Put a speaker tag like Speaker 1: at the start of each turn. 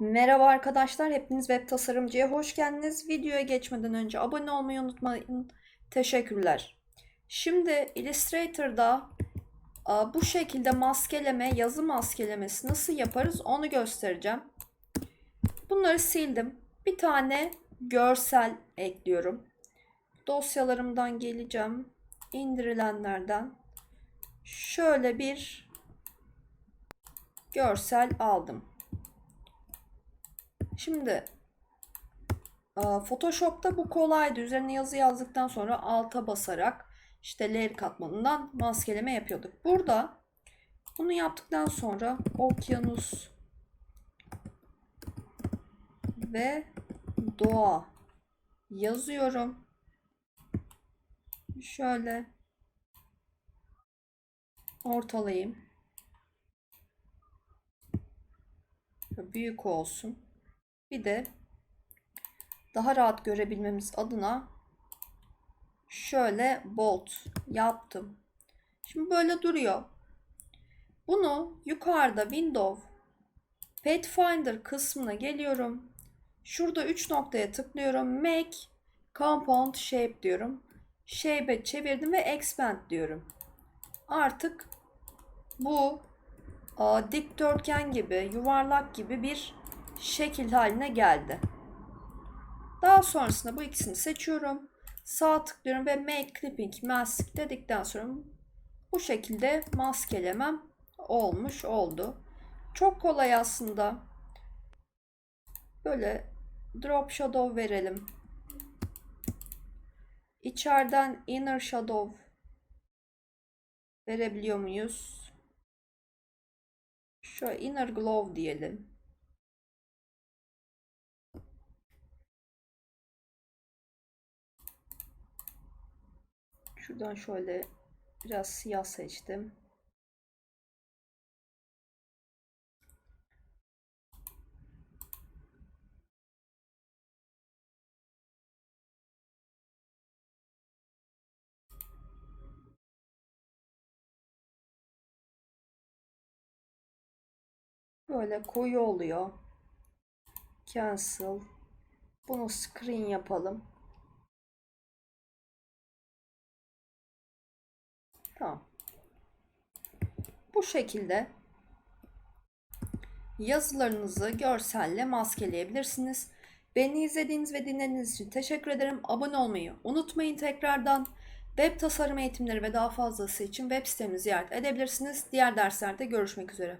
Speaker 1: Merhaba arkadaşlar, hepiniz web tasarımcıya hoş geldiniz. Videoya geçmeden önce abone olmayı unutmayın. Teşekkürler. Şimdi Illustrator'da bu şekilde maskeleme, yazı maskelemesi nasıl yaparız onu göstereceğim. Bunları sildim. Bir tane görsel ekliyorum. Dosyalarımdan geleceğim. İndirilenlerden şöyle bir görsel aldım. Şimdi e, Photoshop'ta bu kolaydı. Üzerine yazı yazdıktan sonra alta basarak işte layer katmanından maskeleme yapıyorduk. Burada bunu yaptıktan sonra okyanus ve doğa yazıyorum. Şöyle ortalayayım. Büyük olsun. Bir de daha rahat görebilmemiz adına şöyle bold yaptım. Şimdi böyle duruyor. Bunu yukarıda Windows Pathfinder kısmına geliyorum. Şurada 3 noktaya tıklıyorum. Make Compound Shape diyorum. Shape'e çevirdim ve Expand diyorum. Artık bu a, dikdörtgen gibi, yuvarlak gibi bir şekil haline geldi. Daha sonrasında bu ikisini seçiyorum. Sağ tıklıyorum ve Make Clipping Mask dedikten sonra bu şekilde maskelemem olmuş oldu. Çok kolay aslında. Böyle Drop Shadow verelim. İçeriden Inner Shadow verebiliyor muyuz? Şöyle Inner Glow diyelim. Şuradan şöyle biraz siyah seçtim. Böyle koyu oluyor. Cancel. Bunu screen yapalım. Tamam. Bu şekilde yazılarınızı görselle maskeleyebilirsiniz. Beni izlediğiniz ve dinlediğiniz için teşekkür ederim. Abone olmayı unutmayın tekrardan. Web tasarım eğitimleri ve daha fazlası için web sitemizi ziyaret edebilirsiniz. Diğer derslerde görüşmek üzere.